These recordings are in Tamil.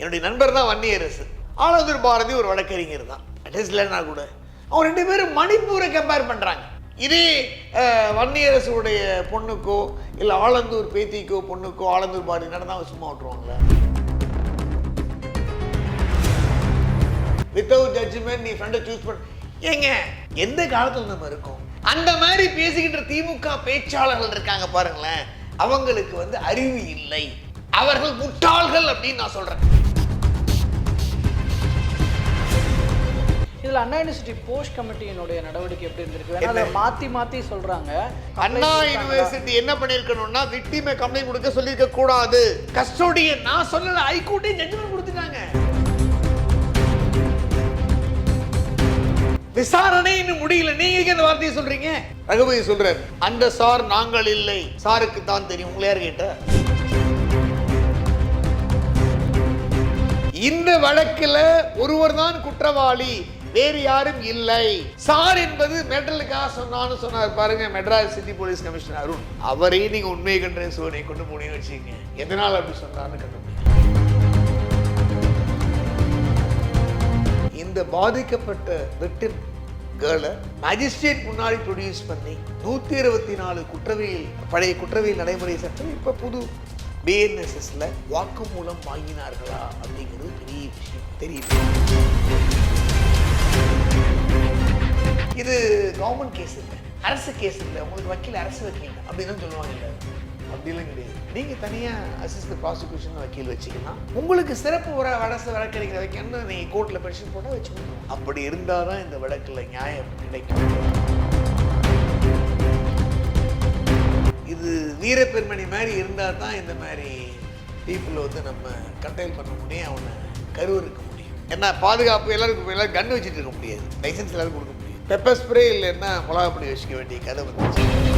என்னுடைய நண்பர் தான் வன்னியரசு. ஆலந்தூர் பாரதி ஒரு வழக்கறிஞர் தான். அட்லீஸ்ட் கூட. அவங்க ரெண்டு பேரும் மணிப்பூரை கம்பேர் பண்ணுறாங்க இதே வன்னியரசுடைய பொண்ணுக்கோ இல்லை ஆலந்தூர் பேத்திக்கோ பொண்ணுக்கோ ஆலந்தூர் பாரதி நடந்தா அவங்க சும்மா விட்டுருவாங்களே? வித்தவுட் ஜட்ஜ்மெண்ட் நீ ஃப்ரெண்டை சூஸ் பண்ண. ஏங்க எந்த காலத்துல நம்ம இருக்கோம்? அந்த மாதிரி பேசிக்கிட்டு திமுக பேச்சாளர்கள் இருக்காங்க பாருங்களேன். அவங்களுக்கு வந்து அறிவு இல்லை. அவர்கள் முட்டாள்கள் அப்படின்னு நான் சொல்றேன். இதுல அண்ணா யூனிவர்சிட்டி போஸ்ட் கமிட்டியினுடைய நடவடிக்கை எப்படி இருந்திருக்கு? அதை மாத்தி மாத்தி சொல்றாங்க. அண்ணா யூனிவர்சிட்டி என்ன பண்ணிருக்கணும்னா விக்டிமை கம்ப்ளைண்ட் கொடுக்க சொல்லியிருக்க கூடாது. கஸ்டோடியன் நான் சொல்லல ஹைகோர்ட்டே ஜட்ஜ்மெண்ட் கொடுத்துட்டாங்க. விசாரணை இன்னும் முடியல. நீங்க அந்த வார்த்தையை சொல்றீங்க? ரகுபதி சொல்றாரு அந்த சார் நாங்கள் இல்லை. சாருக்கு தான் தெரியும். உங்களை யார் கேட்ட? இந்த வழக்குல ஒருவர் தான் குற்றவாளி. வேறு யாரும் இல்லை. சார் என்பது மெடலுக்காக சொன்னான்னு சொன்னார். பாருங்க Madras city police commissioner Arun. அவரே நீங்க உண்மை கண்ட சோதனை கொண்டு போனீங்கன்னு வச்சுக்கோங்க. எதனால் அப்படி சொன்னார்னு கண்டுபிடிங்க. இந்த பாதிக்கப்பட்ட விக்டிம் கேர்ளை மேஜிஸ்ட்ரேட் முன்னாடி ப்ரொடியூஸ் பண்ணி நூற்றி இருபத்தி நாலு குற்றவியல் பழைய குற்றவியல் நடைமுறை சட்டம் இப்போ புது பிஎன்எஸ்எஸ்ல வாக்குமூலம் வாங்கினார்களா அப்படிங்கிறது பெரிய விஷயம். தெரியுது. இது கவர்மெண்ட் கேஸ் இல்லை. அரசு கேஸ் இல்லை. உங்களுக்கு வக்கீல் அரசு வக்கீல் அப்படின்னு சொல்லுவாங்க இல்லை. அப்படிலாம் கிடையாது. நீங்கள் தனியாக அசிஸ்டன்ட் ப்ராசிக்யூஷன் வக்கீல் வச்சுக்கலாம் உங்களுக்கு சிறப்பு ஒரு வடசு வழக்கறிஞர் வைக்கணும் நீங்கள் கோர்ட்டில் பென்ஷன் போட்டால் வச்சுக்கணும். அப்படி இருந்தால் தான் இந்த வழக்கில் நியாயம் கிடைக்கும். இது வீரப்பெருமணி மாதிரி இருந்தால் தான் இந்த மாதிரி பீப்புளை வந்து நம்ம கண்ட்ரோல் பண்ண முடியும். அவனை கருவறுக்க முடியும். ஏன்னா பாதுகாப்பு எல்லாருக்கும் எல்லாரும் கன்று வச்சுட்டு இருக்க முடியாது. லைசன்ஸ் எல்லாரும் கொடுக்க முடியும் பெப்பர் ஸ்ப்ரே இல்லைன்னா மிளகாப்பொடி வச்சுக்க வேண்டிய கதை வந்துச்சு.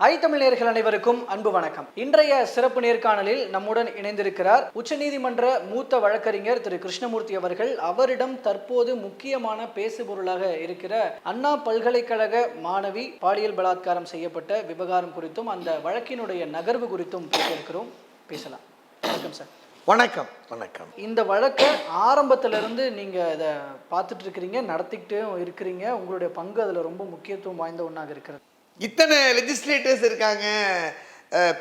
ஐ தமிழ் அனைவருக்கும் அன்பு வணக்கம். இன்றைய சிறப்பு நேர்காணலில் நம்முடன் இணைந்திருக்கிறார் உச்சநீதிமன்ற மூத்த வழக்கறிஞர் திரு கிருஷ்ணமூர்த்தி அவர்கள். அவரிடம் தற்போது முக்கியமான பேசுபொருளாக இருக்கிற அண்ணா பல்கலைக்கழக மாணவி பாலியல் பலாத்காரம் செய்யப்பட்ட விவகாரம் குறித்தும் அந்த வழக்கினுடைய நகர்வு குறித்தும் பேசியிருக்கிறோம். பேசலாம். வணக்கம் சார். வணக்கம். வணக்கம். இந்த வழக்கை ஆரம்பத்துல இருந்து நீங்க இதை பார்த்துட்டு இருக்கிறீங்க நடத்திக்கிட்டும் இருக்கிறீங்க. உங்களுடைய பங்கு அதுல ரொம்ப முக்கியத்துவம் வாய்ந்த ஒன்றாக இருக்கிறது. இத்தனை லெஜிஸ்லேட்டர்ஸ் இருக்காங்க.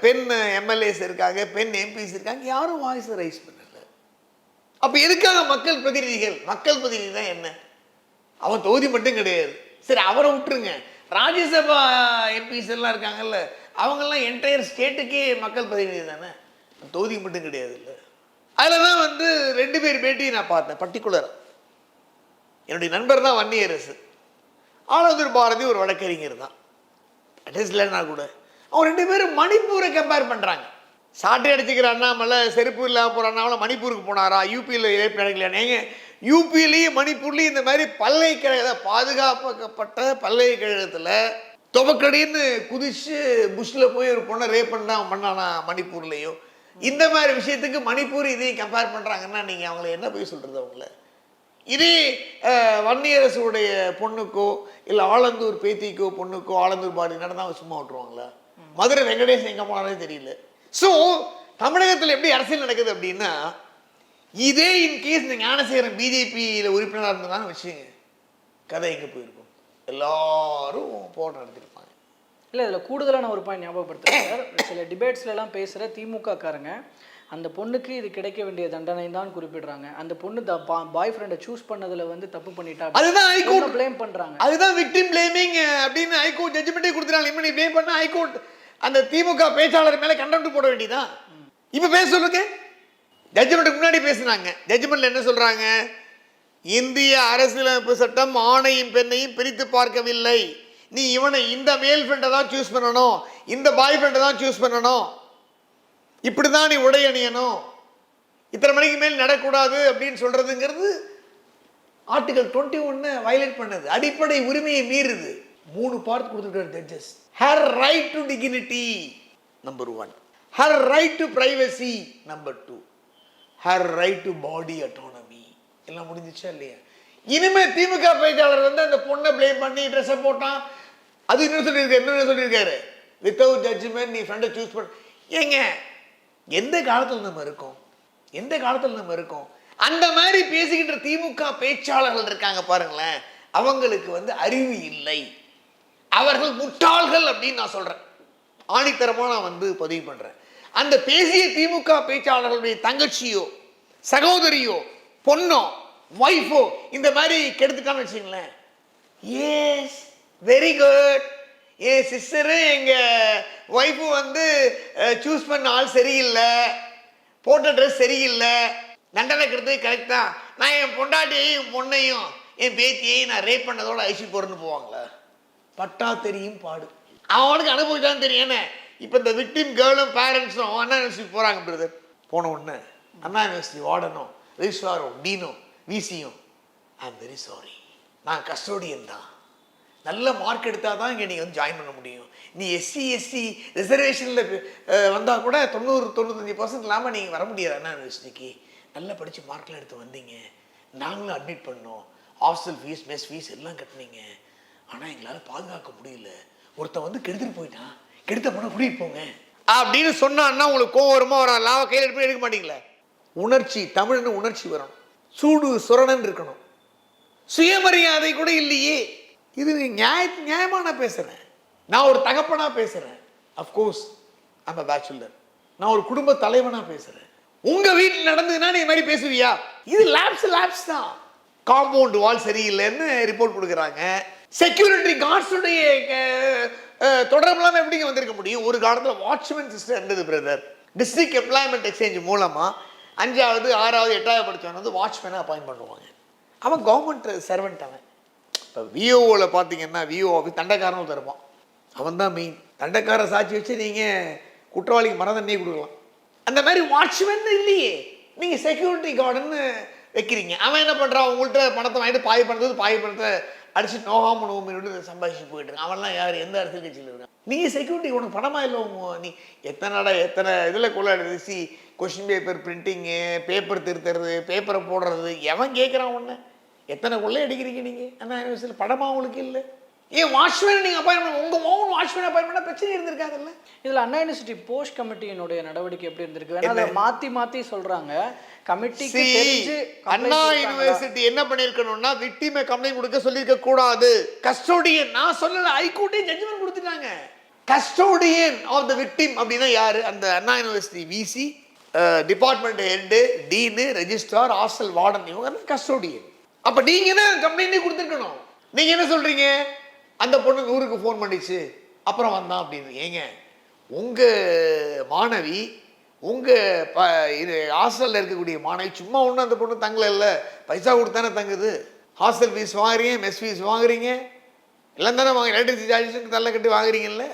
பெண் எம்எல்ஏஸ் இருக்காங்க பெண் எம்பிஸ் இருக்காங்க. யாரும் வாய்ஸ் ரைஸ் பண்ணல. அப்போ எதுக்காக மக்கள் பிரதிநிதிகள்? மக்கள் பிரதிநிதி தான் என்ன? அவன் தொகுதி மட்டும் கிடையாது. சரி அவரை விட்டுருங்க. ராஜ்யசபா எம்பிஸ் எல்லாம் இருக்காங்கல்ல அவங்கெல்லாம் என்டையர் ஸ்டேட்டுக்கே மக்கள் பிரதிநிதி தானே? தொகுதி மட்டும் கிடையாது இல்லை. அதில் தான் வந்து ரெண்டு பேர் பேட்டியை நான் பார்த்தேன் பர்டிகுலராக என்னுடைய நண்பர் தான் வன்னியரசு. ஆலந்தூர் பாரதி ஒரு வழக்கறிஞர் தான். அட்லீஸ்ட் கூட. அவங்க ரெண்டு பேரும் மணிப்பூரை கம்பேர் பண்ணுறாங்க சாட்டை அடிச்சுக்கிற அண்ணாமலை செருப்பு இல்லாமல் போகிற அண்ணாமலை மணிப்பூருக்கு போனாரா? யூபியில் ரேப் நடக்கலையா நீங்கள் யூபிலையும் மணிப்பூர்லேயும் இந்த மாதிரி பல்கலைக்கழக பாதுகாக்கப்பட்ட பல்கலைக்கழகத்தில் துவக்கடின்னு குதிச்சு புஷ்ஷில் போய் ஒரு பொண்ணை ரேப் பண்ணா பண்ணானா மணிப்பூர்லேயும்? இந்த மாதிரி விஷயத்துக்கு மணிப்பூர் இதையும் கம்பேர் பண்ணுறாங்கன்னா நீங்கள் அவங்கள என்ன போய் சொல்கிறது அவங்கள? இதே வன்னியரசுடைய பொண்ணுக்கோ இல்லை ஆலந்தூர் பேத்திக்கோ பொண்ணுக்கோ ஆலந்தூர் பாடி நடந்தால் சும்மா விட்டுருவாங்களா? மதுரை வெங்கடேசன் எங்கே போனாலே தெரியல. ஸோ தமிழகத்தில் எப்படி அரசியல் நடக்குது அப்படின்னா இதே இன்கேஸ் இந்த ஞானசேகரன் பிஜேபியில் உறுப்பினராக இருந்ததான்னு வச்சுங்க கதை எங்கே போயிருக்கும்? எல்லாரும் போராட்டம் நடத்திருப்பாங்க. இல்லை இதில் கூடுதலான ஒரு பாயிண்ட் ஞாபகப்படுத்துறேன் சார். சில டிபேட்ஸ்லலாம் பேசுகிற திமுக காரங்க அந்த பொண்ணுக்கு இது கிடைக்க வேண்டிய தண்டனை தான் குறிப்பிடுறாங்க. அந்த பொண்ணு பாய் ஃப்ரெண்டை சூஸ் பண்ணதுல வந்து தப்பு பண்ணிட்டா அதுதான் ஹைகோர்ட் ப்ளேம் பண்றாங்க. அதுதான் விக்டிம் பிளேமிங் அப்படின்னு ஹைகோர்ட் ஜட்ஜ்மெண்ட்டே கொடுத்துறாங்க இப்போ நீ ப்ளேம் பண்ண ஹைகோர்ட் அந்த திமுக பேச்சாளர் மேலே கண்டெம்ட் போட வேண்டியதான் இப்போ பேச சொல்லுங்க. ஜட்ஜ்மெண்ட்டுக்கு முன்னாடி பேசுனாங்க. ஜட்ஜ்மெண்ட்ல என்ன சொல்றாங்க? இந்திய அரசியலமைப்பு சட்டம் ஆணையும் பெண்ணையும் பிரித்து பார்க்கவில்லை. நீ இவனை இந்த மேல் ஃப்ரெண்டை தான் சூஸ் பண்ணணும். இந்த பாய் ஃப்ரெண்டை தான் சூஸ் பண்ணணும். இப்படி தான் நீ உடை அணியணும். இத்தனை மணிக்கு மேல் நடக்கூடாது அப்படின்னு சொல்கிறதுங்கிறது ஆர்டிகல் டுவெண்ட்டி ஒன்று வயலேட் பண்ணது. அடிப்படை உரிமையை மீறுது. மூணு பார்ட் கொடுத்துருக்காரு judges her right to dignity number one her right to privacy number two her right to body autonomy எல்லாம் முடிஞ்சிச்சா இல்லையா? இனிமே திமுக பேச்சாளர் வந்து அந்த பொண்ணை ப்ளே பண்ணி ட்ரெஸ்ஸை போட்டான். அது இன்னும் சொல்லியிருக்காரு. இன்னும் சொல்லியிருக்காரு. வித்தவுட் ஜட்ஜ்மெண்ட் நீ ஃப்ரெண்டை சூஸ் பண்ண ஏங்க எந்த காலத்தில் நம்ம இருக்கோம்? எந்த காலத்தில் நம்ம இருக்கோம்? அந்த மாதிரி பேசுகின்ற திமுக பேச்சாளர்கள் இருக்காங்க பாருங்களேன். அவங்களுக்கு வந்து அறிவு இல்லை. அவர்கள் முட்டாள்கள் அப்படின்னு நான் சொல்கிறேன் ஆணித்தரமாக நான் வந்து பதிவு பண்ணுறேன் அந்த பேசிய திமுக பேச்சாளர்களுடைய தங்கச்சியோ சகோதரியோ பொண்ணோ ஒய்ஃபோ இந்த மாதிரி கெடுத்துட்டான்னு வச்சுங்களேன் எஸ் வெரி குட் என் சிஸ்டரு எங்கள் ஒய்ஃபு வந்து சூஸ் பண்ண ஆள் சரியில்லை. போட்ட ட்ரெஸ் சரியில்லை. தண்டனை இருக்கிறது கரெக்ட் தான். நான் என் பொண்டாட்டியையும் என் பொண்ணையும் என் பேத்தியையும் நான் ரேப் பண்ணதோட ஐசி போறேன்னு போவாங்களா. பட்டா தெரியும் பாடு. அவனுக்கு அனுபவிச்சாலும் தெரியும். என்ன இப்போ இந்த விக்டிம் கேர்ளும் பேரண்ட்ஸும் அண்ணா யூனிவர்சிட்டி போகிறாங்க பிரதர் போன உடனே அண்ணா யூனிவர்சிட்டி வார்டனும் ரிஜிஸ்ட்ராரும் டீனும் விசியும் ஐ எம் வெரி சாரி நான் கஸ்டோடியன் தான். நல்ல மார்க் எடுத்தால் தான் இங்கே நீங்கள் வந்து ஜாயின் பண்ண முடியும். நீ எஸ்சி எஸ்சி ரிசர்வேஷனில் வந்தால் கூட தொண்ணூறு தொண்ணூத்தஞ்சு பர்சன்ட் இல்லாமல் நீங்கள் வர முடியாது. அண்ணா யூனிவர்சிட்டிக்கு. நல்லா படித்து மார்க்லாம் எடுத்து வந்தீங்க. நாங்களும் அட்மிட் பண்ணோம். ஹாஸ்டல் ஃபீஸ் மெஸ் ஃபீஸ் எல்லாம் கட்டினீங்க. ஆனால் எங்களால் பாதுகாக்க முடியல. ஒருத்தன் வந்து கெடுத்துட்டு போயிட்டான். கெடுத்த போனால் கூட்டிகிட்டு போங்க. அப்படின்னு சொன்னான்னா உங்களுக்கு கோவம் வருமா வர லாவ கையில் எடுத்து எடுக்க மாட்டீங்களே? உணர்ச்சி தமிழ்னு உணர்ச்சி வரணும். சூடு சுரணன் இருக்கணும். சுயமரியாதை கூட இல்லையே. இது நியாய நியாயமா நான் பேசுகிறேன் நான் ஒரு தகப்பனா பேசுகிறேன் அஃப்கோர்ஸ் ஐம் பேச்சுலர் நான் ஒரு குடும்ப தலைவனாக பேசுகிறேன் உங்கள் வீட்டில் நடந்ததுன்னா நீ மாதிரி பேசுவியா? இது லேப்ஸ் லேப்ஸ் தான். காம்பவுண்ட் வால் சரியில்லைன்னு ரிப்போர்ட் கொடுக்குறாங்க. செக்யூரிட்டி கார்ட்ஸுடைய தொடர்பெல்லாம் எப்படிங்க வந்திருக்க முடியும்? ஒரு காலத்தில் வாட்ச்மேன் சிஸ்டம் இருந்தது பிரதர் டிஸ்ட்ரிக்ட் எம்ப்ளாய்மெண்ட் எக்ஸ்சேஞ்ச் மூலமாக அஞ்சாவது ஆறாவது எட்டாவது படிச்சவன் வந்து வாட்ச்மேனை அப்பாயிண்ட் பண்ணுவாங்க. அவன் கவர்மெண்ட் சர்வெண்ட் அவன். இப்போ விஓவில் பார்த்தீங்கன்னா விஓ ஆஃபீஸ் தண்டக்காரனும் தருவான் அவன் தான் மெயின் தண்டக்கார சாட்சி வச்சு நீங்கள் குற்றவாளிக்கு மரம் தண்ணியை கொடுக்கலாம். அந்த மாதிரி வாட்ச்மேன் இல்லையே. நீங்கள் செக்யூரிட்டி கார்டுன்னு வைக்கிறீங்க. அவன் என்ன பண்ணுறான் உங்கள்கிட்ட பணத்தை வாங்கிட்டு பாய் பண்ணுறது பாய் பணத்தை அடிச்சு நோகாம நோமின்னு சம்பாதிச்சு போயிட்டு அவன்லாம் யார்? எந்த அரசியல் கட்சியில் இருக்கான்? நீங்கள் செக்யூரிட்டி உனக்கு பணமா இல்லை உங்க- நீ எத்தனை எத்தனை இதில் கொள்ளாடுறது கொஷின் பேப்பர் பிரிண்டிங்கு பேப்பர் திருத்துறது பேப்பரை போடுறது எவன் கேட்குறான் ஒன்று எத்தனை கொள்ளை அடிக்கிறீங்க நீங்கள் அண்ணா யூனிவர்சிட்டியில் படமா உங்களுக்கு இல்லை. ஏன் வாட்ச்மேன் நீங்கள் அப்பாயின் பண்ண உங்கள் மோகன் வாட்ச்மேன் அப்பாயின் பண்ணால் பிரச்சனை இருந்திருக்காதுல்ல? இதுல அண்ணா யூனிவர்சிட்டி போஸ்ட் கமிட்டியினுடைய நடவடிக்கை எப்படி இருந்திருக்கு? அதை மாத்தி மாத்தி சொல்றாங்க. கமிட்டிக்கு See, தெரிஞ்சு complaint அண்ணா? யூனிவர்சிட்டி என்ன பண்ணிருக்கணும்னா விக்டிமை கம்ப்ளைண்ட் கொடுக்க சொல்லியிருக்க கூடாது கஸ்டோடியன் நான் சொல்லல ஹைகோர்ட்டே ஜட்ஜ்மெண்ட் கொடுத்துட்டாங்க. கஸ்டோடியன் ஆஃப் த விக்டிம் அப்படின்னா யாரு? அந்த Anna university VC department head dean registrar hostel warden இவங்க கஸ்டோடியன் அப்ப நீங்க என்ன கம்ப்ளைண்டே கொடுத்துருக்கணும்? நீங்க என்ன சொல்றீங்க? அந்த பொண்ணு ஊருக்கு ஃபோன் பண்ணிச்சு. அப்புறம் வந்தான் அப்படின்னு. ஏங்க உங்க மாணவி உங்க ப இது ஹாஸ்டலில் இருக்கக்கூடிய மாணவி சும்மா ஒன்றும் அந்த பொண்ணு தங்கலை இல்லை. பைசா கொடுத்தானே தங்குது. ஹாஸ்டல் ஃபீஸ் வாங்குறீங்க மெஸ் ஃபீஸ் வாங்குறீங்க. எல்லாம் தானே வாங்க எலக்ட்ரிசிட்டி சார்ஜஸ் தள்ள கட்டி வாங்குறீங்கல்ல.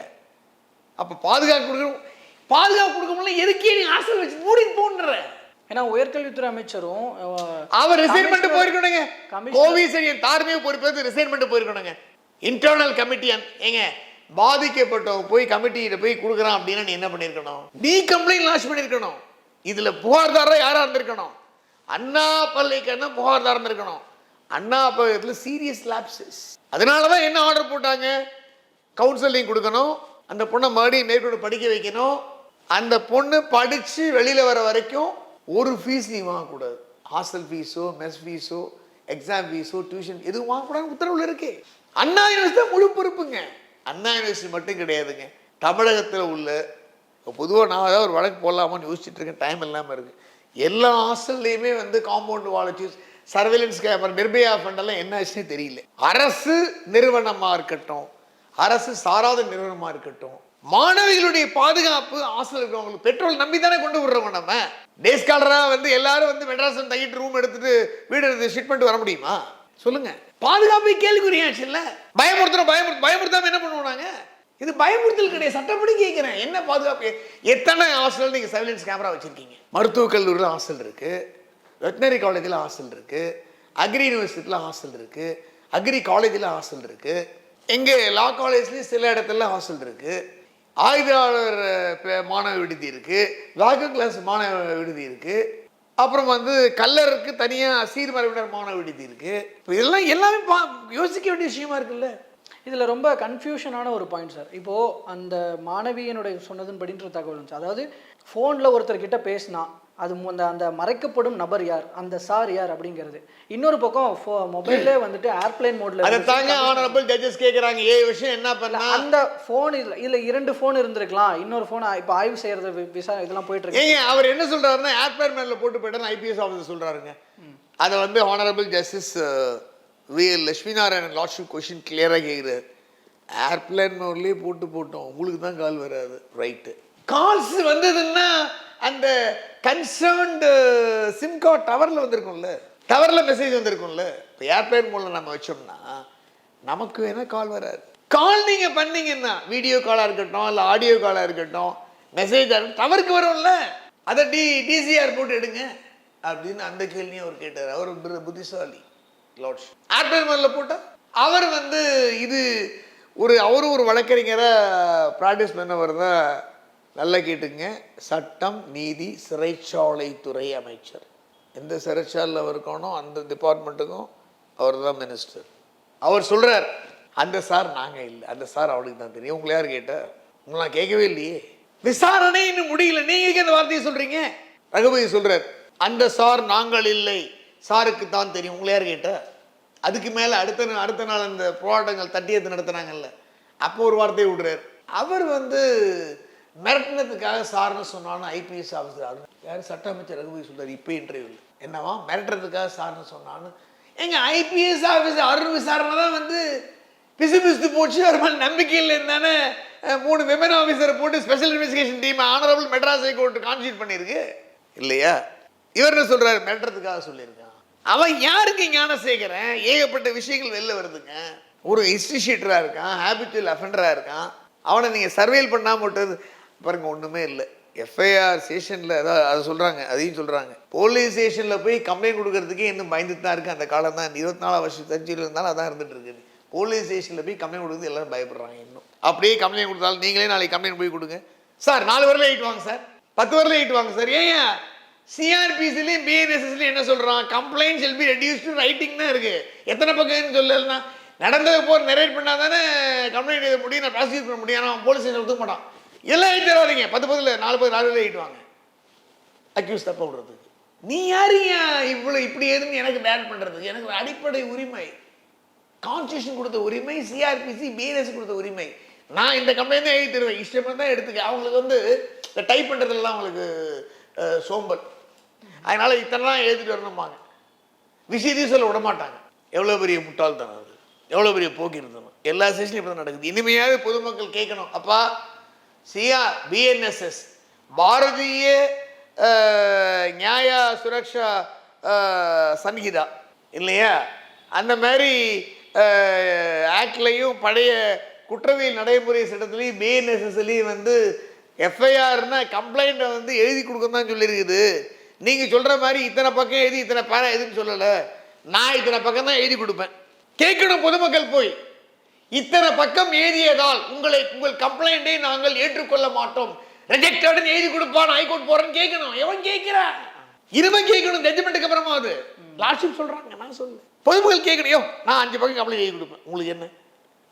அப்போ பாதுகாப்பு கொடுக்கணும். பாதுகாப்பு கொடுக்க முடியல எதுக்கே நீ ஹாஸ்டல் வச்சு மூடிட்டு போன்ற ஏன்னா உயர்கல்வித்துறை அமைச்சரும் அவர் ரிசைன் பண்ணிட்டு போயிருக்கணுங்க. கோவிசெடியன் தார்மீக பொறுப்பேற்று ரிசைன் பண்ணிட்டு போயிருக்கணுங்க. இன்டர்னல் கமிட்டி ஏங்க பாதிக்கப்பட்டவங்க போய் கமிட்டியில போய் கொடுக்குறான் அப்படின்னா நீ என்ன பண்ணிருக்கணும் நீ கம்ப்ளைண்ட் லான்ச் பண்ணிருக்கணும் இதுல புகார்தாரா யாரா இருந்திருக்கணும்? அண்ணா பல்லைக்கண்ணா புகார்தாரம் இருந்திருக்கணும். அண்ணா பல்கலைக்கழகத்தில் சீரியஸ் லாப்சஸ் அதனால தான் என்ன ஆர்டர் போட்டாங்க? கவுன்சிலிங் கொடுக்கணும். அந்த பொண்ணை மறுபடியும் மேற்கொண்டு படிக்க வைக்கணும். அந்த பொண்ணு படிச்சு வெளியில வர வரைக்கும் ஒரு ஃபீஸ் நீ வாங்கக்கூடாது. ஹாஸ்டல் ஃபீஸோ மெஸ் ஃபீஸோ எக்ஸாம் ஃபீஸோ டியூஷன் எதுவும் வாங்கக்கூடாது உத்தரவில் இருக்கு. அண்ணா யூனிவர்சிட்டி தான் முழு பொறுப்புங்க. அண்ணா யூனிவர்சிட்டி மட்டும் கிடையாதுங்க. தமிழகத்தில் உள்ள பொதுவாக நான் ஏதாவது ஒரு வழக்கு போடலாமான்னு யோசிச்சுட்டு இருக்கேன். டைம் இல்லாமல் இருக்குது எல்லா ஹாஸ்டல்லையுமே வந்து compound wall surveillance camera Nirbhaya ஃபண்டெல்லாம் என்ன ஆச்சுன்னு தெரியல. அரசு நிறுவனமாக இருக்கட்டும். அரசு சாராத நிறுவனமாக இருக்கட்டும். மாணவிகளுடைய பாதுகாப்பு ஹாஸ்டல் இருக்கிறவங்களுக்கு பெட்ரோல் நம்பி தானே கொண்டு விடுறோம் நம்ம? டேஸ்காலராக வந்து எல்லாரும் வந்து மெட்ராஸ் தங்கிட்டு ரூம் எடுத்துட்டு வீடு எடுத்து ஷிட் பண்ணிட்டு வர முடியுமா? சொல்லுங்க. பாதுகாப்பை கேள்விக்குறியாச்சுல்ல? பயமுறுத்துறோம் பயமுறுத்த பயமுறுத்தாம என்ன பண்ணுவாங்க இது பயமுறுத்தல் கிடையாது சட்டப்படி கேட்கிறேன் என்ன பாதுகாப்பு? எத்தனை ஹாஸ்டல் நீங்க சர்வேலன்ஸ் கேமரா வச்சிருக்கீங்க? மருத்துவக் கல்லூரியில் ஹாஸ்டல் இருக்கு வெட்டினரி காலேஜில் ஹாஸ்டல் இருக்கு அக்ரி யூனிவர்சிட்டியில் ஹாஸ்டல் இருக்கு அக்ரி காலேஜில் ஹாஸ்டல் இருக்கு எங்கே லா காலேஜ்லேயும் சில இடத்துல ஹாஸ்டல் இருக்குது ஆயுதாளர் மாணவ விடுதி இருக்குது வேக கிளாஸ் மாணவ விடுதி இருக்குது அப்புறம் வந்து கல்லருக்கு தனியாக சீர்மரபினர் மாணவ விடுதி இருக்குது இப்போ இதெல்லாம் எல்லாமே பா யோசிக்க வேண்டிய விஷயமா இருக்குல்ல? இதில் ரொம்ப கன்ஃபியூஷனான ஒரு பாயிண்ட் சார் இப்போது அந்த மாணவியனுடைய சொன்னதன்படின்ற தகவல் இருந்துச்சு அதாவது ஃபோனில் ஒருத்தர்கிட்ட பேசினா அது அந்த அந்த மறைக்கப்படும் நபர் யார்? அந்த சார் யார் அப்படிங்கிறது. இன்னொரு பக்கம் மொபைல்லே வந்துட்டு ஏர்பிளைன் மோட்ல அதை தாங்க ஆனரபிள் ஜட்ஜஸ் கேட்குறாங்க ஏ விஷயம் என்ன பண்ணா? அந்த ஃபோன் இதில் இதில் இரண்டு ஃபோன் இருந்திருக்கலாம். இன்னொரு ஃபோன் இப்போ ஆய்வு செய்யறது விசா இதெல்லாம் போயிட்டு இருக்கு. அவர் என்ன சொல்றாருன்னா ஏர்பிளேன் மேல போட்டு போயிட்டு ஐபிஎஸ் ஆஃபீஸர் சொல்றாருங்க. அதை வந்து honourable justice V Lakshmi Narayanan lordship question கிளியராக கேட்குறாரு ஏர்பிளேன் மோட்லேயே போட்டு போட்டோம். உங்களுக்கு தான் கால் வராது. ரைட்டு கால்ஸ் வந்ததுன்னா அந்த கன்சர்ன்டு சிம் கார்டு டவரில் வந்திருக்கும்ல. டவரில் மெசேஜ் வந்திருக்கும்ல. இப்போ ஏர்பிளேன் மோடில் நம்ம வச்சோம்னா நமக்கு வேணால் கால் வராது. கால் நீங்கள் பண்ணீங்கன்னா வீடியோ காலாக இருக்கட்டும் இல்லை ஆடியோ காலாக இருக்கட்டும் மெசேஜ் டவருக்கு வரும்ல. அதை டி டிசிஆர் போட்டு எடுங்க. அப்படின்னு அந்த கேள்வியும் அவர் கேட்டார். அவர் புத்திசாலி. லார்ட்ஸ் ஆர்டர் போட்டால் அவர் வந்து இது ஒரு அவரும் ஒரு வழக்கறிஞரை ப்ராக்டிஸ் பண்ணவர் தான். நல்லா கேட்டுங்க சட்டம் நீதி சிறைச்சாலைத்துறை அமைச்சர். எந்த சிறைச்சாலையில் அவர் இருக்கானோ அந்த டிபார்ட்மெண்ட்டுக்கும் அவர் தான் மினிஸ்டர் அவர் சொல்கிறார் அந்த சார் நாங்கள் இல்லை. அந்த சார் அவளுக்கு தான் தெரியும். உங்களை யார் கேட்டார் உங்களை நான் கேட்கவே இல்லையே. விசாரணை இன்னும் முடியல நீங்கள் அந்த வார்த்தையை சொல்கிறீங்க ரகுபதி சொல்கிறார் அந்த சார் நாங்கள் இல்லை. சாருக்கு தான் தெரியும் உங்களை யார் அதுக்கு மேலே அடுத்த அடுத்த நாள் அந்த போராட்டங்கள் தட்டியத்து நடத்துனாங்கல்ல அப்போ ஒரு வார்த்தையை விடுறாரு. அவர் வந்து மிரட்டினதுக்காக சார்னு சொன்னான்னு ஐபிஎஸ் ஆஃபீஸர் அவர் யார்? சட்ட அமைச்சர் ரகுபதி சொல்றாரு இப்போ இன்டர்வியூவில் என்னவா? மிரட்டுறதுக்காக சார்னு சொன்னான்னு எங்கள் ஐபிஎஸ் ஆஃபீஸர் அருண் விசாரணை தான் வந்து பிசு பிசுத்து போச்சு. அவர் மேலே நம்பிக்கை இல்லை இருந்தானே மூணு விமன் ஆஃபீஸரை போட்டு special investigation team honourable Madras high court constitute பண்ணியிருக்கு. இல்லையா? இவர் என்ன சொல்கிறார் மிரட்டுறதுக்காக சொல்லியிருக்காரு. அவன் யாருக்கு ஞானசேகரன்? ஏகப்பட்ட விஷயங்கள் வெளில வருதுங்க. ஒரு இன்ஸ்டிஷியேட்டராக இருக்கான் ஹேபிச்சுவல் அஃபெண்டராக இருக்கான். அவனை நீங்கள் சர்வேல் பண்ணாமல் விட்டது பாருங்க ஒன்றுமே இல்லை. எஃப்ஐஆர் ஸ்டேஷனில் அதாவது அதை சொல்கிறாங்க அதையும் சொல்கிறாங்க போலீஸ் ஸ்டேஷனில் போய் கம்ப்ளைண்ட் கொடுக்கறதுக்கே இன்னும் பயந்துட்டு தான் இருக்குது அந்த காலம் தான் இருபத்தி நாலாம் வருஷம் தஞ்சியில் இருந்தாலும் அதான் இருந்துட்டு இருக்குது. போலீஸ் ஸ்டேஷனில் போய் கம்ப்ளைண்ட் கொடுக்குறது எல்லாரும் பயப்படுறாங்க இன்னும். அப்படியே கம்ப்ளைண்ட் கொடுத்தாலும் நீங்களே நாளைக்கு கம்ப்ளைண்ட் போய் கொடுங்க. சார் நாலு வரல எயிட் வாங்க சார் பத்து வரல எயிட் வாங்க சார் ஏன் சிஆர்பிசிலையும் பிஎன் என்ன சொல்கிறான் complaint shall be reduce to writing தான் இருக்குது எத்தனை பக்கம்னு சொல்லலைன்னா நடந்தது போர் நெரேட் பண்ணால் தானே கம்ப்ளைண்ட் எழுத முடியும் நான் ப்ராசிக்யூட் பண்ண முடியும். ஆனால் போலீஸ் ஸ்டேஷன் ஒத்துக்க மாட்டான். எல்லாம் எழுதி தராதீங்க. பத்து பத்தில் நாலு பத்து நாலு எழுதிட்டு அக்யூஸ் தப்ப விடுறதுக்கு நீ யாருங்க இவ்வளோ இப்படி எதுன்னு எனக்கு பேன் பண்ணுறதுக்கு எனக்கு ஒரு அடிப்படை உரிமை. கான்ஸ்டியூஷன் கொடுத்த உரிமை சிஆர்பிசி பிஎன்எஸ் கொடுத்த உரிமை. நான் இந்த கம்பெனி தான் எழுதி தருவேன். இஷ்டமாக தான் எடுத்துக்க. அவங்களுக்கு வந்து இந்த டைப் பண்ணுறதுலாம் அவங்களுக்கு சோம்பல். அதனால இத்தனைலாம் எழுதிட்டு வரணும்பாங்க. விஷயத்தையும் சொல்ல விட மாட்டாங்க எவ்வளோ பெரிய முட்டாள்தனம் அது? எவ்வளோ பெரிய போக்கிருந்தனம் எல்லா செஷனும் இப்படி தான் நடக்குது. இனிமையாவது பொதுமக்கள் கேட்கணும். அப்பா சியா பிஎன்எஸ்எஸ் பாரதிய நியாய சுரக்ஷா சன்ஹிதா இல்லையா? அந்த மாதிரி ஆக்ட்லையும் பழைய குற்றவியல் நடைமுறை சட்டத்துலேயும் பிஎன்எஸ்எஸ்லேயும் வந்து எஃப்ஐஆர்னா கம்ப்ளைண்ட்டை வந்து எழுதி கொடுக்க தான் சொல்லியிருக்குது. நீங்கள் சொல்கிற மாதிரி இத்தனை பக்கம் எழுதி இத்தனை பேரா எதுன்னு சொல்லலை. நான் இத்தனை பக்கம் தான் எழுதி கொடுப்பேன். கேட்கணும் பொதுமக்கள் போய் இத்தனை பக்கம் எழுதியதால் உங்களை உங்கள் கம்ப்ளைண்டை நாங்கள் ஏற்றுக்கொள்ள மாட்டோம். ரிஜெக்டட்னு எழுதி கொடுப்பான் ஹைகோர்ட் போறேன்னு கேட்கணும். எவன் கேட்கிறான் இருவன் கேட்கணும் ஜட்ஜ்மெண்ட்டுக்கு அப்புறமா அது. லார்ட்ஷிப் சொல்றாங்க நான் சொல்லு பொதுமக்கள் கேட்கணும் நான் அஞ்சு பக்கம் கம்ப்ளைண்ட் எழுதி கொடுப்பேன். உங்களுக்கு என்ன?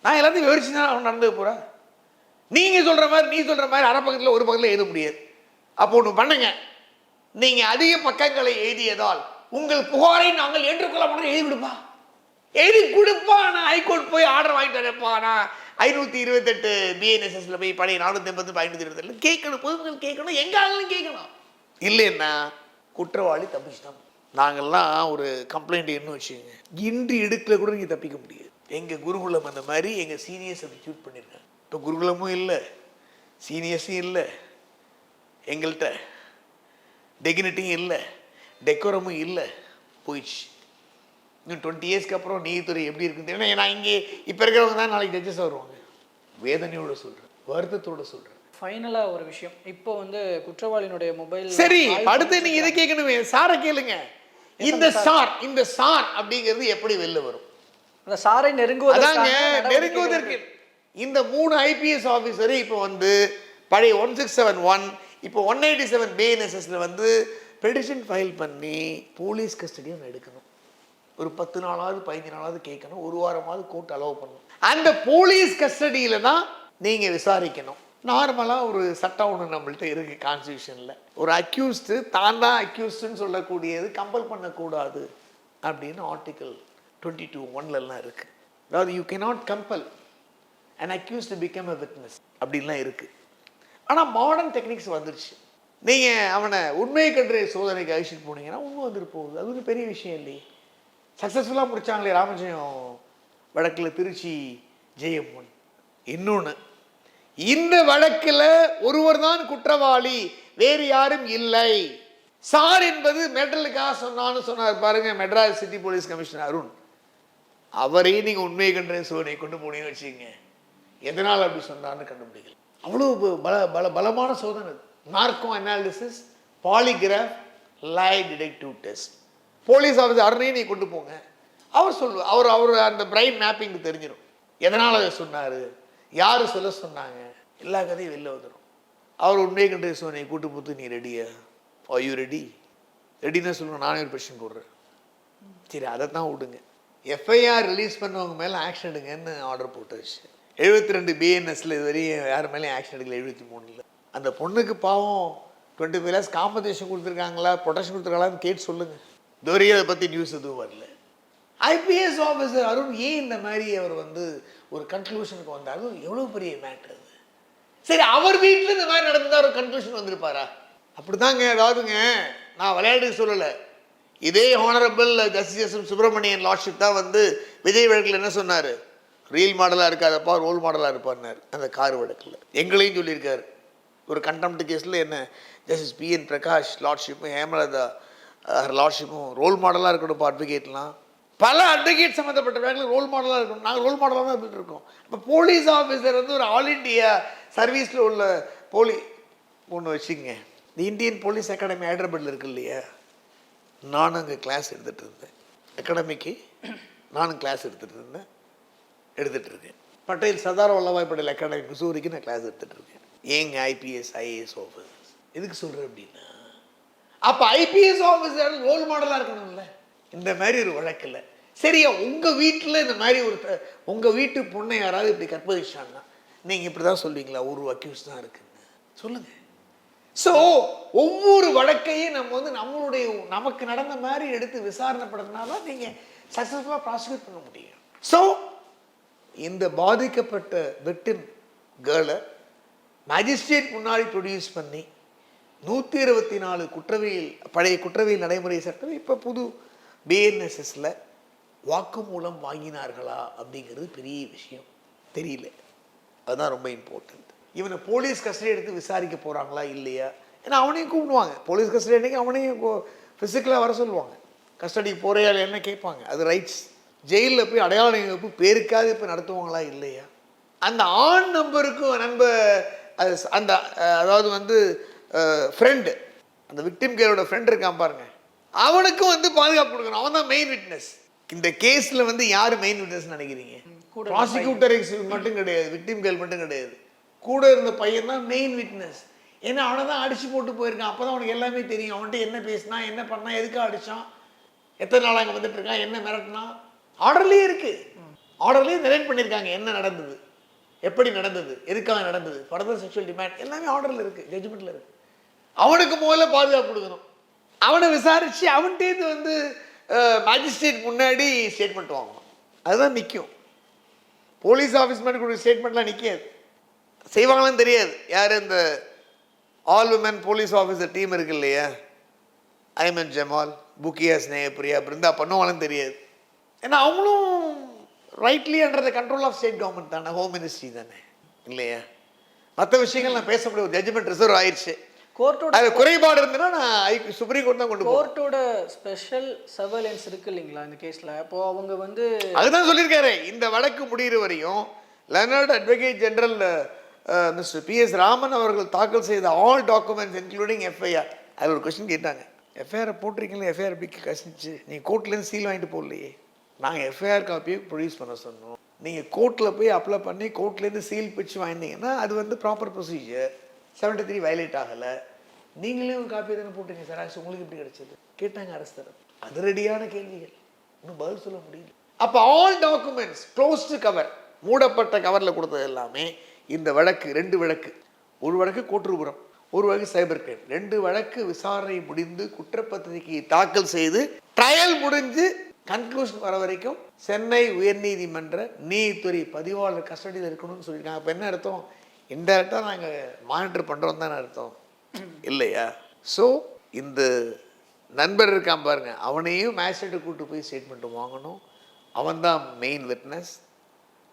நான் எல்லாத்தையும் விவரிச்சு தான் அவன் நடந்து போகிறேன் நீங்க சொல்ற மாதிரி நீ சொல்ற மாதிரி அரை பக்கத்தில் ஒரு பக்கத்தில் எழுத முடியாது. அப்போ ஒன்று பண்ணுங்க. நீங்க அதிக பக்கங்களை எழுதியதால் உங்கள் புகாரை நாங்கள் ஏற்றுக்கொள்ள மாட்டோம் எழுதி கொடுப்பா. எழுதி கொடுப்பா. நான் ஹைகோர்ட் போய் ஆர்டர் வாங்கிட்டு வரப்பா நான் ஐநூற்றி இருபத்தெட்டு பிஎன்எஸ்எஸ்ல போய் பழைய நானூற்றி எண்பது ஐநூற்றி இருபத்தெட்டு கேட்கணும். பொதுமக்கள் கேட்கணும். எங்காலும் ஆளுங்களும் கேட்கணும். இல்லைன்னா குற்றவாளி தப்பிச்சிட்டான். நாங்கள்லாம் ஒரு கம்ப்ளைண்ட் என்ன வச்சுக்கோங்க. இன்று இடுக்கில் கூட நீங்கள் தப்பிக்க முடியாது. எங்கள் குருகுலம் அந்த மாதிரி எங்கள் சீனியர்ஸ் அதை சூட் பண்ணியிருக்காங்க இப்போ குருகுலமும் இல்லை. சீனியர்ஸும் இல்லை. எங்கள்கிட்ட டெக்னிட்டியும் இல்லை டெக்கோரமும் இல்லை போயிடுச்சு இன்னும் டுவெண்ட்டி இயர்ஸ்க்கு அப்புறம் நீதித்துறை எப்படி இருக்குன்னு. ஏன்னா நான் இங்கே இப்போ இருக்கிறவங்க தான் நாளைக்கு ஜட்ஜஸ் வருவாங்க. வேதனையோட சொல்கிறேன் வருத்தத்தோட சொல்கிறேன் ஃபைனலாக ஒரு விஷயம். இப்போ வந்து குற்றவாளியினுடைய மொபைல் சரி அடுத்து நீங்க இதை கேட்கணுமே. சாரை கேளுங்க. இந்த சார்? இந்த சார் அப்படிங்கிறது எப்படி வெளில வரும்? அந்த சாரை நடவடிக்கைகள் நெருங்குவதற்கு. இந்த மூணு ஐபிஎஸ் ஆஃபீஸரு இப்போ வந்து பழைய ஒன் சிக்ஸ் செவன் ஒன் இப்போ ஒன் எயிட்டி செவன் பிஎன்எஸ்எஸில் வந்து பெடிஷன் ஃபைல் பண்ணி போலீஸ் கஸ்டடி ஒன்று எடுக்கணும். ஒரு பத்து நாளாவது பதினஞ்சு நாளாவது கேட்கணும். ஒரு வாரமாவது கோர்ட் அலோவ் பண்ணணும். அந்த போலீஸ் கஸ்டடியில் தான் நீங்கள் விசாரிக்கணும். நார்மலாக ஒரு சட்டம் ஒன்று நம்மள்ட்ட இருக்குது கான்ஸ்டியூஷனில் ஒரு அக்யூஸ்டு தான் தான் அக்யூஸ்டுன்னு சொல்லக்கூடியது கம்பல் பண்ணக்கூடாது அப்படின்னு ஆர்டிக்கல் டுவெண்ட்டி டூ ஒன்லலாம் இருக்குது அதாவது you can not compel and accused to become a witness அப்படின்லாம் இருக்குது ஆனால் மாடர்ன் டெக்னிக்ஸ் வந்துருச்சு. நீங்கள் அவனை உண்மையை கன்று சோதனைக்கு அழிச்சிட்டு போனீங்கன்னா உண்மை வந்துட்டு போகுது. அது ஒரு பெரிய விஷயம் இல்லையே. சக்ஸஸ்ஃபுல்லாக முடித்தாங்களே ராமஜெயம் வழக்கில் திருச்சி ஜெயம்மன் இன்னொன்று இந்த வழக்கில் ஒருவர் தான் குற்றவாளி வேறு யாரும் இல்லை. சார் என்பது மெடலுக்காக சொன்னான்னு சொன்னார் பாருங்க Madras city police commissioner Arun. அவரையும் நீங்கள் உண்மை கண்ட சோதனை கொண்டு போனீங்கன்னு வச்சுக்கோங்க. எதனால் அப்படி சொன்னார்னு கண்டுபிடிக்கல. அவ்வளோ ப- பல பல பலமான சோதனை. Narco analysis polygraph lie detective test police officer அருணையும் நீ கொண்டு போங்க. அவர் சொல்லுவார் அவர் அவர் அந்த பிரைன் மேப்பிங்க்கு தெரிஞ்சிடும் எதனால் அதை சொன்னார்? யார் சொல்ல சொன்னாங்க? எல்லா கதையும் வெளில வந்துடும் அவர் உண்மையை கண்டு சோதனை கூட்டு போத்து நீ ரெடியா ஐ யூ ரெடி ரெடின்னு சொல்லணும் நானே ஒரு பிரச்சனை போடுறேன். சரி அதை தான் விடுங்க எஃப்ஐஆர் ரிலீஸ் பண்ணவங்க மேலே ஆக்ஷன் எடுங்கன்னு ஆர்டர் போட்டுருச்சு எழுபத்தி ரெண்டு பிஎன்எஸ்ல இது வரையும் யார் மேலேயும் ஆக்ஷன் எடுக்கல எழுபத்தி மூணில். அந்த பொண்ணுக்கு பாவம் டுவெண்ட்டி ஃபைவ் லேக்ஸ் காம்பன்சேஷன் கொடுத்துருக்காங்களா ப்ரொடெக்ஷன் கொடுத்துருக்காங்களான்னு கேட்டு சொல்லுங்கள் இதுவரையும் அதை பற்றி நியூஸ் எதுவும் வரல. ஐபிஎஸ் ஆஃபீஸர் அருண் ஏன் இந்த மாதிரி அவர் வந்து ஒரு கன்க்ளூஷனுக்கு வந்தார்? எவ்வளோ பெரிய மேட்ரு அது. சரி அவர் வீட்டில் இந்த மாதிரி நடந்தா ஒரு கன்க்ளூஷன் வந்திருப்பாரா? அப்படிதாங்க அதாவதுங்க நான் விளையாட்டு சொல்லலை. இதே honourable justice S M Subramanian lordship தான் வந்து விஜய் வழக்கில் என்ன சொன்னார்? ரீல் மாடலாக இருக்காதப்பா ரோல் மாடலாக இருப்பார்னார் அந்த கார் வழக்கில். எங்களையும் சொல்லியிருக்கார். ஒரு கண்டெம்ட் கேஸில் என்ன ஜஸ்டிஸ் பி என் பிரகாஷ் லார்ட்ஷிப்பும் ஹேமலதா லார்ட்ஷிப்பும் ரோல் மாடலாக இருக்கணும் அட்வொகேட்லாம் பல அட்வொகேட் சம்மந்தப்பட்ட வேலையில் ரோல் மாடலாக இருக்கணும். நாங்கள் ரோல் மாடலாக தான் இருந்துட்டு இருக்கோம். இப்போ போலீஸ் ஆஃபீஸர் வந்து ஒரு ஆல் இண்டியா சர்வீஸில் உள்ள போலி ஒன்று வச்சுங்க இந்த இந்தியன் போலீஸ் அகாடமி ஹைதராபாத்தில் இருக்கு இல்லையா? நானும் அங்கே கிளாஸ் எடுத்துகிட்டு இருந்தேன். அகாடமிக்கு நானும் கிளாஸ் எடுத்துகிட்டு இருந்தேன். எடுத்துகிட்டு இருக்கேன் பட்டேல் சர்தார் வல்லபாய் பட்டேல் அகாடமி மிசூரிக்கு நான் கிளாஸ் எடுத்துகிட்டு இருக்கேன் ஏங்க ஐபிஎஸ் ஐஏஎஸ் ஆஃபீஸர்ஸ் எதுக்கு சொல்கிறேன் அப்படின்னா அப்போ ஐபிஎஸ் ஆஃபீஸர் ரோல் மாடலாக இருக்கணும்ல. இந்த மாதிரி ஒரு வழக்கில். சரியா உங்கள் வீட்டில் இந்த மாதிரி ஒரு உங்கள் வீட்டு பொண்ணை யாராவது இப்படி கற்பதிச்சாங்கன்னா நீங்கள் இப்படி தான் சொல்வீங்களா? ஒரு அக்யூஸ் தான் இருக்குன்னு. சொல்லுங்கள் ஸோ ஒவ்வொரு வழக்கையும் நம்ம வந்து நம்மளுடைய நமக்கு நடந்த மாதிரி எடுத்து விசாரணைப்படுத்தினா தான் நீங்கள் சக்ஸஸ்ஃபுல்லாக ப்ராசிக்யூட் பண்ண முடியும். ஸோ இந்த பாதிக்கப்பட்ட விக்டிம் கேர்ளை மேஜிஸ்ட்ரேட் முன்னாடி ப்ரொடியூஸ் பண்ணி நூற்றி இருபத்தி நாலு குற்றவியல் பழைய குற்றவியல் நடைமுறை சட்டம் இப்போ புது பிஎன்எஸ்எஸ்ல வாக்குமூலம் வாங்கினார்களா அப்படிங்கிறது பெரிய விஷயம். தெரியல. அதுதான் ரொம்ப இம்பார்ட்டண்ட் இவனை போலீஸ் கஸ்டடி எடுத்து விசாரிக்க போகிறாங்களா இல்லையா? ஏன்னா அவனையும் கூப்பிடுவாங்க. போலீஸ் கஸ்டடி அன்னைக்கு அவனையும் ஃபிசிக்கலாக வர சொல்லுவாங்க. கஸ்டடி போறையால் என்ன கேட்பாங்க. அது ரைட்ஸ் ஜெயிலில் போய் அடையாள இழப்பு பேருக்காவது இப்போ நடத்துவாங்களா இல்லையா? அந்த ஆண் நம்பருக்கு நண்ப அது அந்த அதாவது வந்து ஃப்ரெண்டு அந்த விக்டிம் கேரோட ஃப்ரெண்ட் இருக்கான் பாருங்க. அவனுக்கும் வந்து பாதுகாப்பு கொடுக்கணும். அவன் தான் மெயின் விட்னஸ் இந்த கேஸில் வந்து யார் மெயின் விட்னஸ் நினைக்கிறீங்க? ப்ராசிக்யூட்டர் மட்டும் கிடையாது. விக்டிம் கேர்ள் மட்டும் கிடையாது. கூட இருந்த பையன் தான் மெயின் விட்னஸ் ஏன்னா அவனை தான் அடிச்சு போட்டு போயிருக்கான். அப்போ தான் அவனுக்கு எல்லாமே தெரியும். அவன்கிட்ட என்ன பேசினா என்ன பண்ணா எதுக்காக அடிச்சான்? எத்தனை நாள் அங்கே வந்துட்டு இருக்கான்? என்ன மிரட்டினா ஆர்டர்லேயே இருக்குது ஆர்டர்லேயே நரேட் பண்ணியிருக்காங்க என்ன நடந்தது? எப்படி நடந்தது? எதுக்காக நடந்தது? ஃபர்தர் செக்ஷுவல் டிமாண்ட் எல்லாமே ஆர்டரில் இருக்குது ஜட்ஜ்மெண்ட்டில் இருக்குது அவனுக்கு முதல்ல பாதுகாப்பு கொடுக்கணும். அவனை விசாரித்து அவன்கிட்டேருந்து வந்து மேஜிஸ்ட்ரேட் முன்னாடி ஸ்டேட்மெண்ட் வாங்கணும். அதுதான் நிற்கும் போலீஸ் ஆஃபீஸ் மாதிரி கொடுக்குற ஸ்டேட்மெண்ட்லாம் நிற்காது செய்வாங்களான்னு தெரியாது. யார் இந்த all women police officer team இருக்கு இல்லையா? ஐமன் ஜமால் புக்கியா ஸ்னேகப்பிரியா பிருந்தா பண்ணுவாங்களான்னு தெரியாது. ஏன்னா அவங்களும் rightly under the control of state government தானே ஹோம் மினிஸ்ட்ரி தானே இல்லையா? மற்ற விஷயங்கள் நான் பேச முடியும் ஒரு ஜட்ஜ்மெண்ட் ரிசர்வ் ஆயிடுச்சு கோர்ட்டோட அது குறைபாடு இருந்ததுன்னா நான் ஐ- சுப்ரீம் கோர்ட் தான் கொண்டு கோர்ட்டோட ஸ்பெஷல் சர்வேலன்ஸ் இருக்கு இல்லைங்களா இந்த கேஸ்ல அப்போ அவங்க வந்து அதுதான் சொல்லியிருக்காரு. இந்த வழக்கு முடிகிற வரையும் learned advocate general mister P S Raman அவர்கள் தாக்கல் செய்த ஆல் டாக்குமெண்ட்ஸ் இன்க்ளூடிங் எஃப்ஐஆர் அதில் ஒரு கொஸ்டின் கேட்டாங்க. எஃப்ஐஆர் போட்டிருக்கீங்களா? எஃப்ஐஆர் எப்படி கசிச்சு நீங்கள் கோர்ட்லேருந்து சீல் வாங்கிட்டு போடலையே நாங்கள் எஃப்ஐஆர் காப்பியை ப்ரொடியூஸ் பண்ண சொன்னோம். நீங்கள் கோர்ட்டில் போய் அப்ளை பண்ணி கோர்ட்லேருந்து சீல் பிச்சு வாங்கினீங்கன்னா அது வந்து proper procedure seventy three violate ஆகலை. நீங்களே ஒரு காப்பி தானே போட்டீங்க சராசரி உங்களுக்கு எப்படி கிடைச்சது? கேட்டாங்க அரசு தரப்பு அதிரடியான கேள்விகள். இன்னும் பதில் சொல்ல முடியல. அப்போ ஆல் டாக்குமெண்ட்ஸ் க்ளோஸ்டு கவர் மூடப்பட்ட கவரில் கொடுத்தது எல்லாமே இந்த வழக்கு ரெண்டு வழக்கு. ஒரு வழக்கு கோட்டூர்புரம் ஒரு வழக்கு சைபர் கிரைம் ரெண்டு வழக்கு விசாரணை முடிந்து குற்றப்பத்திரிகையை தாக்கல் செய்து ட்ரையல் முடிஞ்சு கன்க்ளூஷன் வர வரைக்கும் சென்னை உயர்நீதிமன்ற நீதித்துறை பதிவாளர் கஸ்டடியில் இருக்கணும்னு சொல்லியிருக்காங்க. அப்போ என்ன அர்த்தம்? இன்டெரக்டாக நாங்கள் மானிட்டர் பண்ணுறோம் தானே அர்த்தம். இல்லையா? ஸோ இந்த நண்பர் இருக்கான் பாருங்க. அவனையும் மேஜிஸ்ட்ரேட்டை கூட்டு போய் ஸ்டேட்மெண்ட் வாங்கணும். அவன்தான் மெயின் விட்னஸ்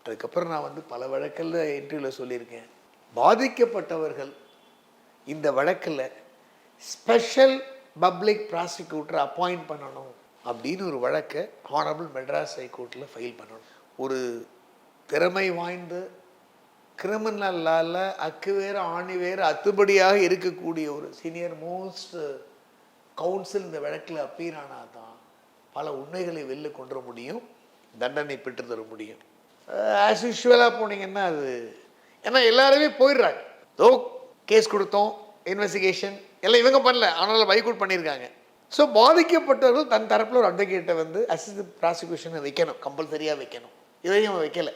அதுக்கப்புறம் நான் வந்து பல வழக்கில் இன்டர்வியூவில் சொல்லியிருக்கேன். பாதிக்கப்பட்டவர்கள் இந்த வழக்கில் ஸ்பெஷல் பப்ளிக் ப்ராசிக்யூட்டர் அப்பாயிண்ட் பண்ணணும். அப்படின்னு ஒரு வழக்கை ஹானரபிள் மெட்ராஸ் ஹைகோர்ட்டில் ஃபைல் பண்ணணும். ஒரு திறமை வாய்ந்த கிரிமினல் லாவில் அக்கு வேறு ஆணி வேறு அத்துபடியாக இருக்கக்கூடிய ஒரு சீனியர் மோஸ்ட் கவுன்சில் இந்த வழக்கில் அப்பீர் ஆனால் தான் பல உண்மைகளை வெளில கொண்டு வர முடியும் தண்டனை பெற்று தர முடியும். ஆஸ் யூஷுவலாக போனீங்கன்னா அது ஏன்னா எல்லாருமே போயிடுறாங்க. தோ கேஸ் கொடுத்தோம் இன்வெஸ்டிகேஷன் எல்லாம் இவங்க பண்ணல ஆனால் பைக் அவுட் பண்ணியிருக்காங்க. ஸோ பாதிக்கப்பட்டவர்கள் தன் தரப்பில் ஒரு அட்வொகேட்டை வந்து அசிஸ்டன்ட் ப்ராசிக்யூஷனை வைக்கணும். கம்பல்சரியாக வைக்கணும். இதையும் வைக்கலை.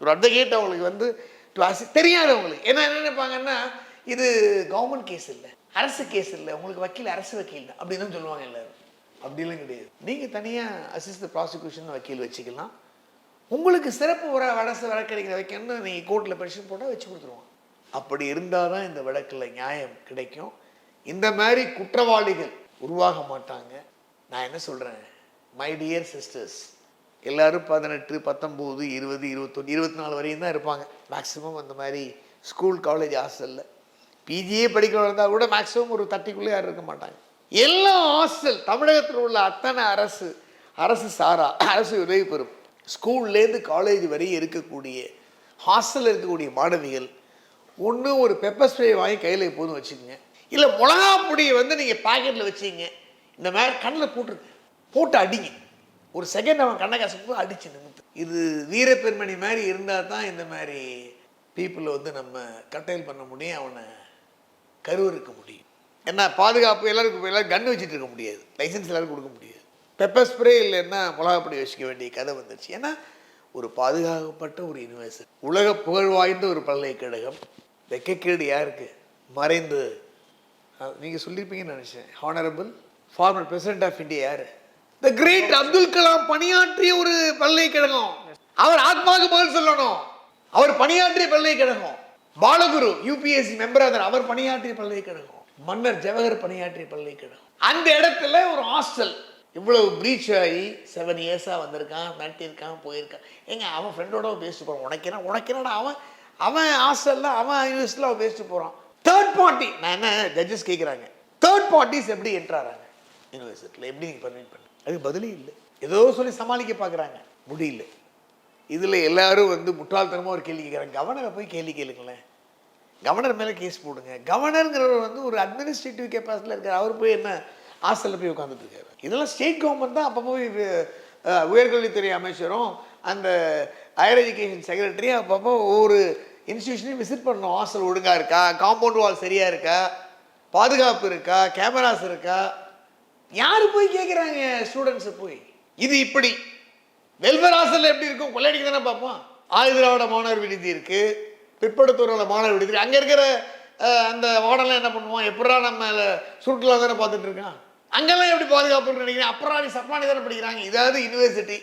ஒரு அட்வொகேட் அவங்களுக்கு வந்து to assist- தெரியாது அவங்களுக்கு என்ன என்ன நினைப்பாங்கன்னா இது கவர்மெண்ட் கேஸ் இல்லை. அரசு கேஸ் இல்லை. உங்களுக்கு வக்கீல் அரசு வக்கீல் தான். அப்படின்னு தான் சொல்லுவாங்க எல்லாரும். அப்படிலாம் கிடையாது. நீங்கள் தனியாக அசிஸ்டன்ட் ப்ராசிக்யூஷன் வக்கீல் வச்சுக்கலாம். உங்களுக்கு சிறப்பு வர வடசு வழக்கறிஞர் வைக்கணும்னு நீங்கள் கோர்ட்டில் பென்ஷன் போட்டால் வச்சு கொடுத்துருவாங்க. அப்படி இருந்தால் தான் இந்த வழக்கில் நியாயம் கிடைக்கும். இந்த மாதிரி குற்றவாளிகள் உருவாக மாட்டாங்க. நான் என்ன சொல்கிறேன் மை டியர் சிஸ்டர்ஸ் எல்லோரும் பதினெட்டு பத்தொம்போது இருபது இருபத்தொன்று இருபத்தி நாலு வரையும் தான் இருப்பாங்க. மேக்ஸிமம் அந்த மாதிரி ஸ்கூல் காலேஜ் ஹாஸ்டலில் பிஜியே படிக்கிறவங்க இருந்தால் கூட மேக்ஸிமம் ஒரு தட்டிக்குள்ளே யாரும் இருக்க மாட்டாங்க. எல்லா ஹாஸ்டல் தமிழகத்தில் உள்ள அத்தனை அரசு அரசு சாரா அரசு உதவி பெறும். ஸ்கூல்லேருந்து காலேஜ் வரையும் இருக்கக்கூடிய ஹாஸ்டலில் இருக்கக்கூடிய மாணவிகள் ஒன்று ஒரு பெப்பர் ஸ்ப்ரே வாங்கி கையில் எப்போதும் வச்சுக்கோங்க. இல்லை மிளகா பொடியை வந்து நீங்கள் பாக்கெட்டில் வச்சிங்க. இந்த மாதிரி கண்ணில் போட்டுருங்க போட்டு அடிங்க. ஒரு செகண்ட் அவன் கண்ணை காசு கூட அடிச்சு நிமித்து இது வீரப்பெருமணி மாதிரி இருந்தால் தான் இந்த மாதிரி பீப்புளை வந்து நம்ம கட்டைல் பண்ண முடியும் அவனை கருவறுக்க முடியும். என்ன பாதுகாப்பு எல்லாருக்கும் எல்லாரும் கன் வச்சுட்டு இருக்க முடியாது. லைசன்ஸ் எல்லோரும் கொடுக்க முடியாது. பெப்பர் ஸ்ப்ரே இல்லைன்னா மிளகாப்பொடி வச்சுக்க வேண்டிய கதை வந்துருச்சு. ஏன்னா ஒரு பாதுகாக்கப்பட்ட ஒரு யூனிவர்சிட்டி உலக புகழ் வாய்ந்த ஒரு பல்கலைக்கழகம். வெக்கக்கேடு யாருக்கு? மறைந்து நீங்கள் சொல்லியிருப்பீங்கன்னு நினச்சேன். Honourable former president of India யார்? த கிரேட் அப்துல் கலாம் பணியாற்றிய ஒரு பல்கலைக்கழகம் அவர் ஆத்மாவுக்கு பதில் சொல்லணும். அவர் பணியாற்றிய பல்கலைக்கழகம் பாலகுரு யூபிஎஸ்சி மெம்பர் அவர் பணியாற்றிய பல்கலைக்கழகம் மன்னர் ஜவஹர் பணியாற்றிய பல்கலைக்கழகம் அந்த இடத்துல ஒரு ஹாஸ்டல் இவ்வளவு ப்ரீச் ஆகி செவன் இயர்ஸாக வந்திருக்கான் மிரட்டியிருக்கான் போயிருக்கான். ஏங்க அவன் ஃப்ரெண்டோட பேசிட்டு போகிறான் உனக்கு என்ன உனக்கு என்னடா அவன் அவன் ஹாஸ்டலில் அவன் யூனிவர்சிட்டியில் அவன் பேசிட்டு போகிறான் தேர்ட் பார்ட்டி நான் என்ன ஜட்ஜஸ் கேட்குறாங்க தேர்ட் பார்ட்டிஸ் எப்படி என்ட்ராறாங்க யூனிவர்சிட்டியில் எப்படி நீங்கள் பர்மிட் பண்ண அதுக்கு பதிலே இல்லை. ஏதோ சொல்லி சமாளிக்க பார்க்குறாங்க முடியல. இதில் எல்லாரும் வந்து முட்டாள்தனமாக ஒரு கேள்வி கேட்குறாங்க கவர்னரை போய் கேள்வி கேளுங்களேன். கவர்னர் மேலே கேஸ் போடுங்க. கவர்னருங்கிறவர் வந்து ஒரு அட்மினிஸ்ட்ரேட்டிவ் கெப்பாசிட்டியில் இருக்கார். அவர் போய் என்ன ஹாஸ்டலில் போய் உட்காந்துட்டு இருக்காரு. இதெல்லாம் ஸ்டேட் கவர்மெண்ட் தான் அப்போ போய் உயர்கல்வித்துறை அமைச்சரும் அந்த ஹையர் எஜுகேஷன் செக்ரட்டரியும் அப்பப்போ ஒவ்வொரு இன்ஸ்டியூஷனையும் விசிட் பண்ணணும். ஹாஸ்டல் ஒழுங்காக இருக்கா? காம்பவுண்ட் வால் சரியாக இருக்கா? பாதுகாப்பு இருக்கா? கேமராஸ் இருக்கா? யார் போய் கேட்குறாங்க ஸ்டூடெண்ட்ஸை போய். இது இப்படி. வெல்ஃபேர் ஹாஸ்டலில் எப்படி இருக்கும்? கொள்ளையடிக்க தானே பார்ப்போம். ஆயுதிராவோட மாணவர் விடுதி இருக்குது பிற்படுத்தூரோட மாணவர் விடுதி அங்கே இருக்கிற அந்த வார்டெல்லாம் என்ன பண்ணுவோம்? எப்படா நம்ம சுற்றுலா தானே பார்த்துட்டு இருக்கான்? அங்கெல்லாம் எப்படி பாதுகாப்புன்னு நினைக்கிறேன் அப்புறம் சப்பானி தானே படிக்கிறாங்க. இதாவது யூனிவர்சிட்டி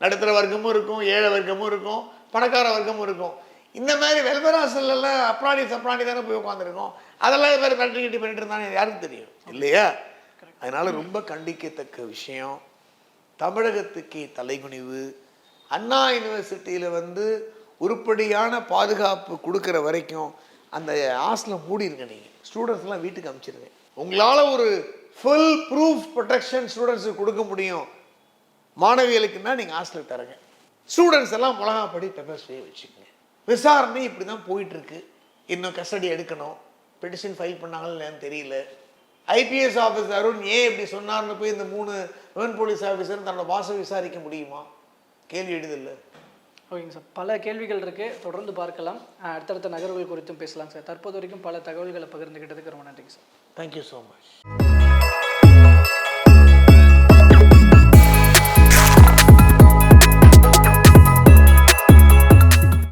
நடுத்தர வர்க்கமும் இருக்கும் ஏழை வர்க்கமும் இருக்கும் பணக்கார வர்க்கமும் இருக்கும். இந்த மாதிரி வெல்ஃபேர் ஹாஸ்டல்லாம் அப்ராணி சப்ராணி தானே போய் உட்காந்துருக்கோம் அதெல்லாம் இது மாதிரி மிரட்டி கிட்டி பண்ணிட்டு இருந்தாங்க யாருக்கு தெரியும்? இல்லையா? அதனால ரொம்ப கண்டிக்கத்தக்க விஷயம். தமிழகத்துக்கே தலைகுனிவு. அண்ணா யூனிவர்சிட்டியில் வந்து உருப்படியான பாதுகாப்பு கொடுக்குற வரைக்கும் அந்த ஹாஸ்டலை மூடிருங்க நீங்கள் ஸ்டூடெண்ட்ஸ்லாம் வீட்டுக்கு அனுப்பிச்சிருங்க உங்களால் ஒரு ஃபுல் ப்ரூஃப் ப்ரொடெக்ஷன் ஸ்டூடெண்ட்ஸுக்கு கொடுக்க முடியும். மாணவிகளுக்குன்னா நீங்கள் ஹாஸ்டல் தரங்க. ஸ்டூடெண்ட்ஸ் எல்லாம் மிளகாப்படி பெப்பர் ஸ்ப்ரே வச்சுக்கோங்க. விசாரணை இப்படி தான் போயிட்டுருக்கு. இன்னும் கஸ்டடி எடுக்கணும். பெட்டிஷன் ஃபைல் பண்ணாங்களா இல்லையான்னு தெரியல. ஐபிஎஸ் ஆஃபீஸர் அருண் ஏன் இப்படி சொன்னார்னு போய் இந்த மூணு விமன் போலீஸ் ஆஃபீஸர் தன்னோட பாசை விசாரிக்க முடியுமா? கேள்வி எழுதில்ல. ஓகேங்க சார். பல கேள்விகள் இருக்கு. தொடர்ந்து பார்க்கலாம். அடுத்தடுத்த நகர்வுகள் குறித்தும் பேசலாம் சார். தற்போது வரைக்கும் பல தகவல்களை பகிர்ந்துக்கிட்டதுக்கு ரொம்ப நன்றிங்க சார். Thank you so much